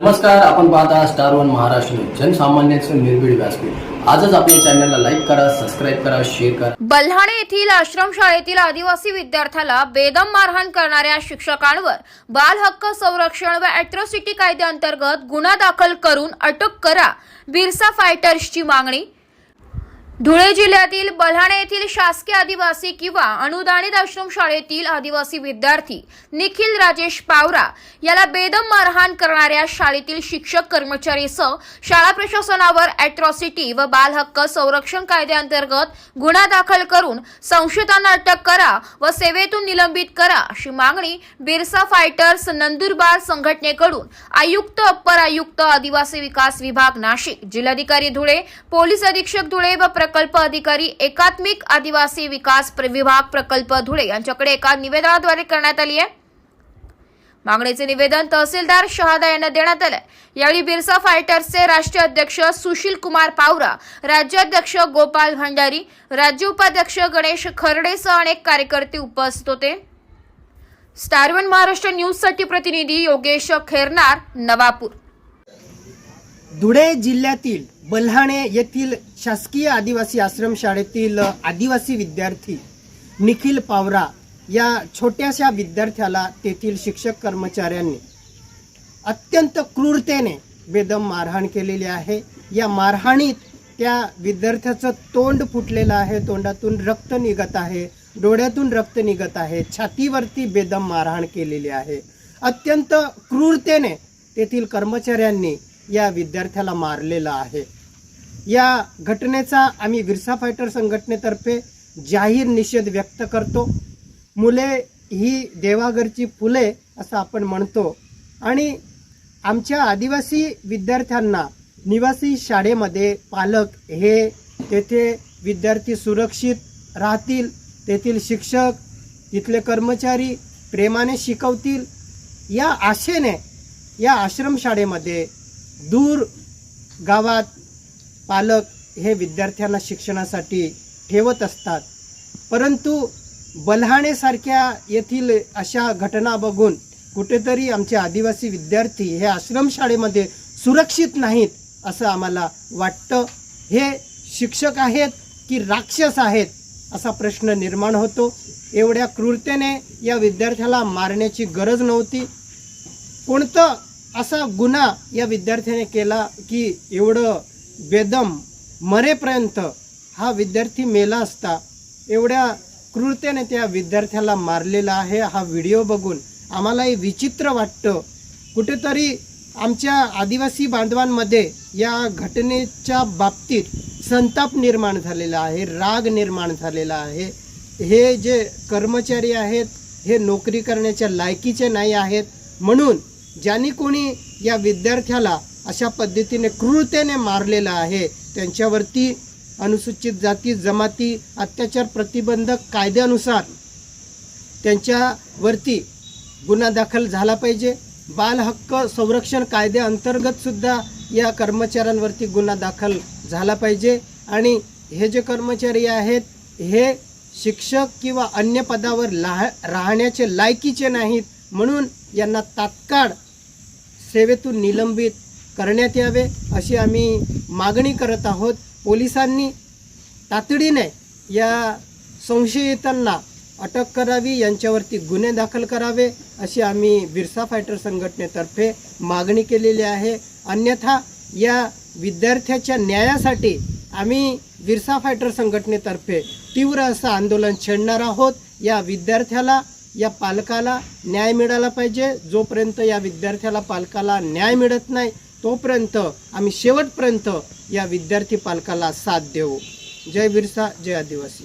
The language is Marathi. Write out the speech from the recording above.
नमस्कार आपण पाहता स्टार वन महाराष्ट्र जनसामान्यांचं निर्भीड व्यासपीठ. आजच आपल्या चॅनलला लाईक करा सबस्क्राईब करा शेअर करा. बल्हाणे येथील आश्रमशाळेतील आदिवासी विद्यार्थ्याला बेदम मारहाण करणाऱ्या शिक्षकांवर बाल हक्क संरक्षण व अॅट्रॉसिटी कायद्याअंतर्गत गुन्हा दाखल करून अटक करा बिरसा फायटर्सची मागणी धुळे जिल्ह्यातील बल्हाणे येथील शासकीय आदिवासी किंवा अनुदानित आश्रमशाळेतील आदिवासी विद्यार्थी निखिल राजेश पावरा याला बेदम मारहाण करणाऱ्या शाळेतील शिक्षक कर्मचारीसह शाळा प्रशासनावर अॅट्रॉसिटी व बालहक्क संरक्षण कायद्याअंतर्गत गुन्हा दाखल करून संशयितांना अटक करा व सेवेतून निलंबित करा अशी मागणी बिरसा फायटर्स नंदुरबार संघटनेकडून आयुक्त अप्पर आयुक्त आदिवासी विकास विभाग नाशिक जिल्हाधिकारी धुळे पोलीस अधीक्षक धुळे व प्रकल्प अधिकारी एकात्मिक आदिवासी विकास विभाग प्रकल्प धुळे यांच्याकडे एका निवेदनाद्वारे करण्यात आली आहे. मागणीचे निवेदन तहसीलदार शहादा यांना देण्यात आलं यावेळी बिरसा फायटर्सचे राष्ट्रीय अध्यक्ष सुशील कुमार पावरा राज्याध्यक्ष गोपाल भंडारी राज्य उपाध्यक्ष गणेश खरडेसह अनेक कार्यकर्ते उपस्थित होते. स्टार वन महाराष्ट्र न्यूजसाठी प्रतिनिधी योगेश खेरनार नवापूर. धुळे जिल्ह्यातील बल्हाणे येथील शासकीय आदिवासी आश्रमशाळेतील आदिवासी विद्यार्थी निखिल पावरा या छोट्याशा विद्यार्थ्याला तेथील शिक्षक कर्मचाऱ्यांनी अत्यंत क्रूरतेने बेदम मारहाण केलेली आहे. या मारहाणीत त्या विद्यार्थ्याचं तोंड फुटलेलं आहे. तोंडातून रक्त निघत आहे. डोळ्यातून रक्त निघत आहे. छातीवरती बेदम मारहाण केलेली आहे. अत्यंत क्रूरतेने तेथील कर्मचाऱ्यांनी या विद्यार्थ्याला मारलेलं आहे. या घटनेचा आम्ही विरसा फायटर संघटनेतर्फे जाहीर निषेध व्यक्त करतो. मुले ही देवाघरची फुले असं आपण म्हणतो. आणि आमच्या आदिवासी विद्यार्थ्यांना निवासी शाळेमध्ये पालक हे तेथे विद्यार्थी सुरक्षित राहतील तेथील शिक्षक तिथले कर्मचारी प्रेमाने शिकवतील. या आशेने या आश्रमशाळेमध्ये दूर गावात पालक हे विद्यार्थ्यांना शिक्षणासाठी ठेवत असतात. परंतु बल्हाणेसारख्या येथील अशा घटना बघून कुठेतरी आमचे आदिवासी विद्यार्थी हे आश्रमशाळेमध्ये सुरक्षित नाहीत असं आम्हाला वाटतं. हे शिक्षक आहेत की राक्षस आहेत असा प्रश्न निर्माण होतो. एवढ्या क्रूरतेने या विद्यार्थ्याला मारण्याची गरज नव्हती. कोणतं असा गुन्हा या विद्यार्थ्याने केला की एवढं बेदम मरेपर्यंत हा विद्यार्थी मेला असता. एवढ्या क्रूरतेने त्या विद्यार्थ्याला मारलेला आहे. हा व्हिडिओ बघून आम्हालाही विचित्र वाटतं. कुठेतरी आमच्या आदिवासी बांधवांमध्ये या घटनेच्या बाबतीत संताप निर्माण झालेला आहे राग निर्माण झालेला आहे. हे जे कर्मचारी आहेत हे नोकरी करण्याच्या लायकीचे नाही आहेत. म्हणून ज्यांनी कोणी या विद्यार्थ्याला अशा पद्धतीने क्रूरतेने मारलेलं आहे त्यांच्यावरती अनुसूचित जाती जमाती अत्याचार प्रतिबंधक कायद्यानुसार त्यांच्यावरती गुन्हा दाखल झाला पाहिजे. बालहक्क संरक्षण कायद्याअंतर्गतसुद्धा या कर्मचाऱ्यांवरती गुन्हा दाखल झाला पाहिजे. आणि हे जे कर्मचारी आहेत हे शिक्षक किंवा अन्य पदावर लाह राहण्याचे लायकीचे नाहीत म्हणून यांना तात्काळ सेवेतून निलंबित करण्यात यावे अशी आम्ही मागणी करत आहोत. पोलिसांनी तातडीने या संशयितांना अटक करावी यांच्यावरती गुन्हे दाखल करावे अशी आम्ही बिरसा फायटर संघटनेतर्फे मागणी केलेली आहे. अन्यथा या विद्यार्थ्याच्या न्यायासाठी आम्ही बिरसा फायटर संघटनेतर्फे तीव्र असं आंदोलन छेडणार आहोत. या विद्यार्थ्याला या पालकाला न्याय मिळाला पाहिजे. जोपर्यंत या विद्यार्थ्याला पालकाला न्याय मिळत नाही तोपर्यंत आम्ही शेवटपर्यंत या विद्यार्थी पालकाला साथ देऊ. जय बिरसा जय आदिवासी.